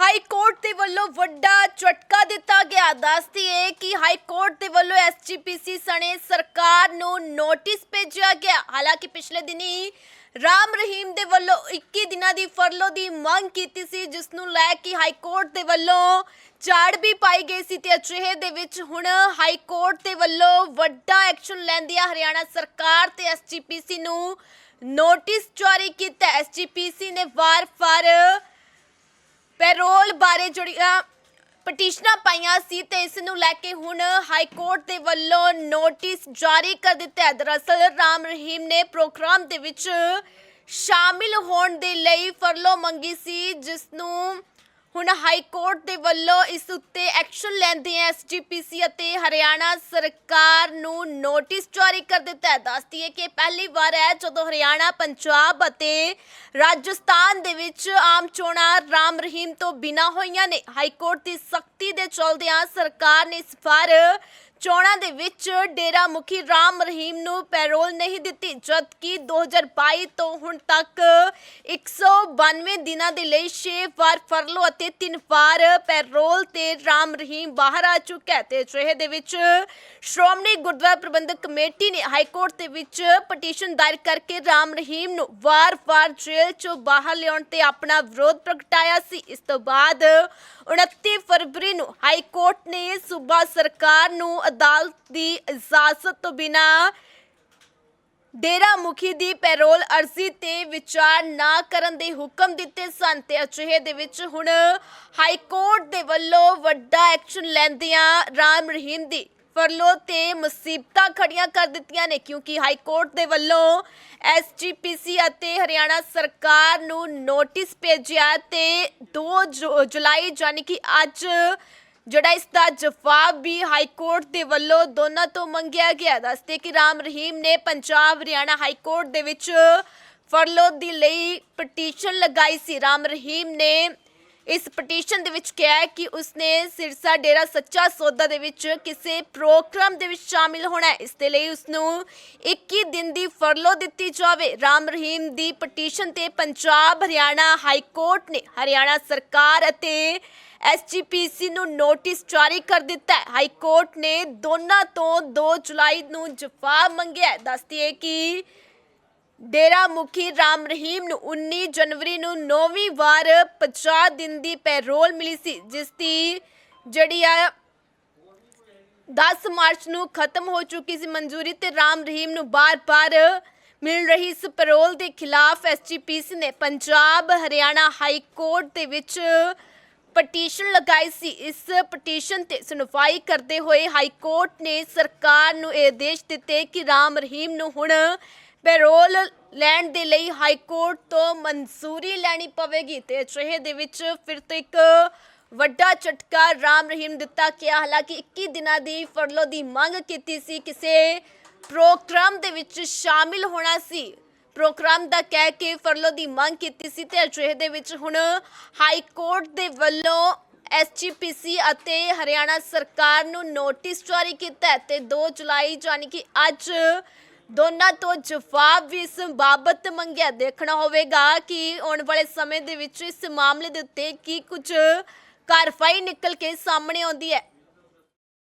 High court ਦੇ ਵੱਲੋਂ ਵੱਡਾ ਝਟਕਾ ਦਿੱਤਾ ਗਿਆ। ਦੱਸਦੀ ਹੈ ਕਿ ਹਾਈ ਕੋਰਟ ਦੇ ਵੱਲੋਂ ਐਸਜੀਪੀਸੀ ਸਣੇ ਸਰਕਾਰ ਨੂੰ ਨੋਟਿਸ ਭੇਜਿਆ ਗਿਆ। ਹਾਲਾਂਕਿ ਪਿਛਲੇ ਦਿਨੀ ਰਾਮ ਰਹੀਮ ਦੇ ਵੱਲੋਂ 21 ਦਿਨਾਂ ਦੀ ਫਰਲੋ ਦੀ ਮੰਗ ਕੀਤੀ ਸੀ, ਜਿਸ ਨੂੰ ਲੈ ਕੇ ਹਾਈ ਕੋਰਟ ਦੇ ਵੱਲੋਂ ਝਾੜ ਵੀ ਪਾਈ ਗਈ ਸੀ ਤੇ ਅਜਿਹੇ ਦੇ ਵਿੱਚ ਹੁਣ ਹਾਈ ਕੋਰਟ ਦੇ ਵੱਲੋਂ ਵੱਡਾ ਐਕਸ਼ਨ ਲੈਂਦੀ ਹੈ ਹਰਿਆਣਾ ਸਰਕਾਰ ਤੇ ਐਸਜੀਪੀਸੀ ਨੂੰ ਨੋਟਿਸ ਜਾਰੀ ਕੀਤਾ। ਐਸਜੀਪੀਸੀ ਨੇ ਵਾਰ-ਵਾਰ ਪੈਰੋਲ ਬਾਰੇ ਜਿਹੜੀਆਂ ਪਟੀਸ਼ਨਾਂ ਪਾਈਆਂ ਸੀ ਤੇ ਇਸ ਨੂੰ ਲੈ ਕੇ ਹੁਣ ਹਾਈ ਕੋਰਟ ਦੇ ਵੱਲੋਂ ਨੋਟਿਸ ਜਾਰੀ ਕਰ ਦਿੱਤਾ ਹੈ। ਦਰਅਸਲ ਰਾਮ ਰਹੀਮ ਨੇ ਪ੍ਰੋਗਰਾਮ ਦੇ ਵਿੱਚ ਸ਼ਾਮਿਲ ਹੋਣ ਦੇ ਲਈ ਫਰਲੋ ਮੰਗੀ ਸੀ, ਜਿਸ ਨੂੰ ਹੁਣ ਹਾਈ ਕੋਰਟ ਦੇ ਵੱਲੋਂ ਇਸ ਉੱਤੇ ਐਕਸ਼ਨ ਲੈਂਦੇ ਐਸਜੀਪੀਸੀ ਅਤੇ ਹਰਿਆਣਾ ਸਰਕਾਰ ਨੂੰ ਨੋਟਿਸ ਜਾਰੀ ਕਰ ਦਿੱਤਾ ਹੈ। ਦੱਸਦੀ ਹੈ ਕਿ ਪਹਿਲੀ ਵਾਰ ਹੈ ਜਦੋਂ ਹਰਿਆਣਾ, ਪੰਜਾਬ ਅਤੇ ਰਾਜਸਥਾਨ ਦੇ ਵਿੱਚ ਆਮ ਚੋਣਾਂ ਰਾਮ ਰਹੀਮ ਤੋਂ ਬਿਨਾ ਹੋਈਆਂ ਨੇ। ਹਾਈ ਕੋਰਟ ਦੀ ਸਖਤੀ ਦੇ ਚਲਦਿਆਂ ਸਰਕਾਰ ਨੇ ਇਸ ਵਾਰ ਚੋਣਾਂ ਦੇ ਵਿੱਚ ਡੇਰਾ ਮੁਖੀ ਰਾਮ ਰਹੀਮ ਨੂੰ ਪੈਰੋਲ ਨਹੀਂ ਦਿੱਤੀ, ਜਦਕਿ 2022 ਤੋਂ ਹੁਣ ਤੱਕ 192 ਦਿਨਾਂ ਦੇ ਲਈ 6 ਵਾਰ ਫਰਲੋ ਅਤੇ 3 ਵਾਰ ਪੈਰੋਲ ਤੇ ਰਾਮ ਰਹੀਮ ਬਾਹਰ ਆ ਚੁੱਕਾ ਹੈ। ਤੇ ਅਜਿਹੇ ਦੇ ਵਿੱਚ ਸ਼੍ਰੋਮਣੀ ਗੁਰਦੁਆਰਾ ਪ੍ਰਬੰਧਕ ਕਮੇਟੀ ਨੇ ਹਾਈ ਕੋਰਟ ਦੇ ਵਿੱਚ ਪਟੀਸ਼ਨ ਦਾਇਰ ਕਰਕੇ ਰਾਮ ਰਹੀਮ ਨੂੰ ਵਾਰ-ਵਾਰ ਜੇਲ੍ਹ ਚੋਂ ਬਾਹਰ ਲਿਆਉਣ ਤੇ ਆਪਣਾ ਵਿਰੋਧ ਪ੍ਰਗਟਾਇਆ ਸੀ। ਇਸ ਤੋਂ ਬਾਅਦ 29 ਫਰਵਰੀ ਨੂੰ ਹਾਈ ਕੋਰਟ ਨੇ ਸੂਬਾ ਸਰਕਾਰ ਨੂੰ ਅਦਾਲਤ ਦੀ ਇਜਾਜ਼ਤ ਤੋਂ ਬਿਨਾਂ ਡੇਰਾ ਮੁਖੀ ਦੀ ਪੈਰੋਲ ਅਰਜ਼ੀ ਤੇ ਵਿਚਾਰ ਨਾ ਕਰਨ ਦੇ ਹੁਕਮ ਦਿੱਤੇ ਸਨ ਤੇ ਅਜਿਹੇ ਦੇ ਵਿੱਚ ਹੁਣ ਹਾਈ ਕੋਰਟ ਦੇ ਵੱਲੋਂ ਵੱਡਾ ਐਕਸ਼ਨ ਲੈਂਦਿਆਂ ਰਾਮ ਰਹੀਮ ਦੀ ਫਰਲੋ ਤੇ ਮੁਸੀਬਤਾਂ ਖੜੀਆਂ ਕਰ ਦਿੱਤੀਆਂ ਨੇ, ਕਿਉਂਕਿ ਹਾਈ ਕੋਰਟ ਦੇ ਵੱਲੋਂ ਐਸਜੀਪੀਸੀ ਅਤੇ ਹਰਿਆਣਾ ਸਰਕਾਰ ਨੂੰ ਨੋਟਿਸ ਭੇਜਿਆ ਤੇ 2 ਜੁ- ਜੁਲਾਈ ਯਾਨੀ ਕਿ ਅੱਜ ਜਿਹੜਾ ਇਸ ਦਾ ਜਵਾਬ ਵੀ ਹਾਈ ਕੋਰਟ ਦੇ ਵੱਲੋਂ ਦੋਨਾਂ ਤੋਂ ਮੰਗਿਆ ਗਿਆ। ਦੱਸਦੇ ਕਿ ਰਾਮ ਰਹੀਮ ਨੇ ਪੰਜਾਬ, ਹਰਿਆਣਾ ਹਾਈ ਕੋਰਟ ਦੇ ਵਿੱਚ ਫਰਲੋ ਦੀ ਲਈ ਪਟੀਸ਼ਨ ਲਗਾਈ ਸੀ। ਰਾਮ ਰਹੀਮ ਨੇ ਇਸ ਪਟੀਸ਼ਨ ਦੇ ਵਿੱਚ ਕਿਹਾ ਹੈ ਕਿ ਉਸਨੇ ਸਿਰਸਾ ਡੇਰਾ ਸੱਚਾ ਸੌਦਾ ਦੇ ਵਿੱਚ ਕਿਸੇ ਪ੍ਰੋਗਰਾਮ ਦੇ ਵਿੱਚ ਸ਼ਾਮਿਲ ਹੋਣਾ ਹੈ। ਇਸ ਦੇ ਲਈ ਉਸਨੂੰ 21 ਦਿਨ ਦੀ ਫਰਲੋ ਦਿੱਤੀ ਜਾਵੇ। ਰਾਮ ਰਹੀਮ ਦੀ ਪਟੀਸ਼ਨ ਤੇ ਪੰਜਾਬ, ਹਰਿਆਣਾ ਹਾਈ ਕੋਰਟ ਨੇ ਹਰਿਆਣਾ ਸਰਕਾਰ ਅਤੇ ਐਸਜੀਪੀਸੀ ਨੂੰ ਨੋਟਿਸ ਜਾਰੀ ਕਰ ਦਿੱਤਾ ਹੈ। ਹਾਈ ਕੋਰਟ ਨੇ ਦੋਨਾਂ ਤੋਂ 2 ਜੁਲਾਈ ਨੂੰ ਜਵਾਬ ਮੰਗਿਆ ਦੱਸਦੀ ਹੈ ਕਿ ਡੇਰਾ ਮੁਖੀ ਰਾਮ ਰਹੀਮ ਨੂੰ 19 ਜਨਵਰੀ ਨੂੰ ਨੌਵੀਂ ਵਾਰ 50 ਦਿਨ ਦੀ ਪੈਰੋਲ ਮਿਲੀ ਸੀ, ਜਿਸ ਦੀ ਜਿਹੜੀ ਆ 10 ਮਾਰਚ ਨੂੰ ਖਤਮ ਹੋ ਚੁੱਕੀ ਸੀ ਮਨਜ਼ੂਰੀ ਤੇ ਰਾਮ ਰਹੀਮ ਨੂੰ ਬਾਰ-ਬਾਰ ਮਿਲ ਰਹੀ ਇਸ ਪੈਰੋਲ ਦੇ ਖਿਲਾਫ ਐਸਜੀਪੀਸੀ ਨੇ ਪੰਜਾਬ, ਹਰਿਆਣਾ ਹਾਈ ਕੋਰਟ ਦੇ ਵਿੱਚ ਪਟੀਸ਼ਨ ਲਗਾਈ ਸੀ। ਇਸ ਪਟੀਸ਼ਨ ਤੇ ਸੁਣਵਾਈ ਕਰਦੇ ਹੋਏ ਹਾਈ ਕੋਰਟ ਨੇ ਸਰਕਾਰ ਨੂੰ ਇਹ ਆਦੇਸ਼ ਦਿੱਤੇ ਕਿ ਰਾਮ ਰਹੀਮ ਨੂੰ ਹੁਣ ਪੈਰੋਲ ਲੈਣ ਦੇ ਲਈ ਹਾਈ ਕੋਰਟ ਤੋਂ ਮਨਜ਼ੂਰੀ ਲੈਣੀ ਪਵੇਗੀ ਤੇ ਅਜਿਹੇ ਦੇ ਵਿੱਚ ਫਿਰ ਤੋਂ ਇੱਕ ਵੱਡਾ ਝਟਕਾ ਰਾਮ ਰਹੀਮ ਦਿੱਤਾ ਗਿਆ। ਹਾਲਾਂਕਿ 21 ਦਿਨਾਂ ਦੀ ਫਰਲੋ ਦੀ ਮੰਗ ਕੀਤੀ ਸੀ। ਕਿਸੇ ਪ੍ਰੋਗਰਾਮ ਦੇ ਵਿੱਚ ਸ਼ਾਮਿਲ ਹੋਣਾ ਸੀ। ਪ੍ਰੋਗਰਾਮ ਦਾ ਕਹਿ ਕੇ ਫਰਲੋ ਦੀ ਮੰਗ ਕੀਤੀ ਸੀ ਤੇ ਅਜਿਹੇ ਦੇ ਵਿੱਚ ਹੁਣ ਹਾਈ ਕੋਰਟ ਦੇ ਵੱਲੋਂ ਐਸਜੀਪੀਸੀ ਅਤੇ ਹਰਿਆਣਾ ਸਰਕਾਰ ਨੂੰ ਨੋਟਿਸ ਜਾਰੀ ਕੀਤਾ ਹੈ ਤੇ 2 ਜੁਲਾਈ ਯਾਨੀ ਕਿ ਅੱਜ ਦੋਨਾਂ ਤੋਂ ਜਵਾਬ ਵੀ ਇਸ ਬਾਬਤ ਮੰਗਿਆ। ਦੇਖਣਾ ਹੋਵੇਗਾ ਕਿ ਆਉਣ ਵਾਲੇ ਸਮੇਂ ਦੇ ਵਿੱਚ ਇਸ ਮਾਮਲੇ ਦੇ ਉੱਤੇ ਕੀ ਕੁਝ ਕਾਰਵਾਈ ਨਿਕਲ ਕੇ ਸਾਹਮਣੇ ਆਉਂਦੀ ਹੈ।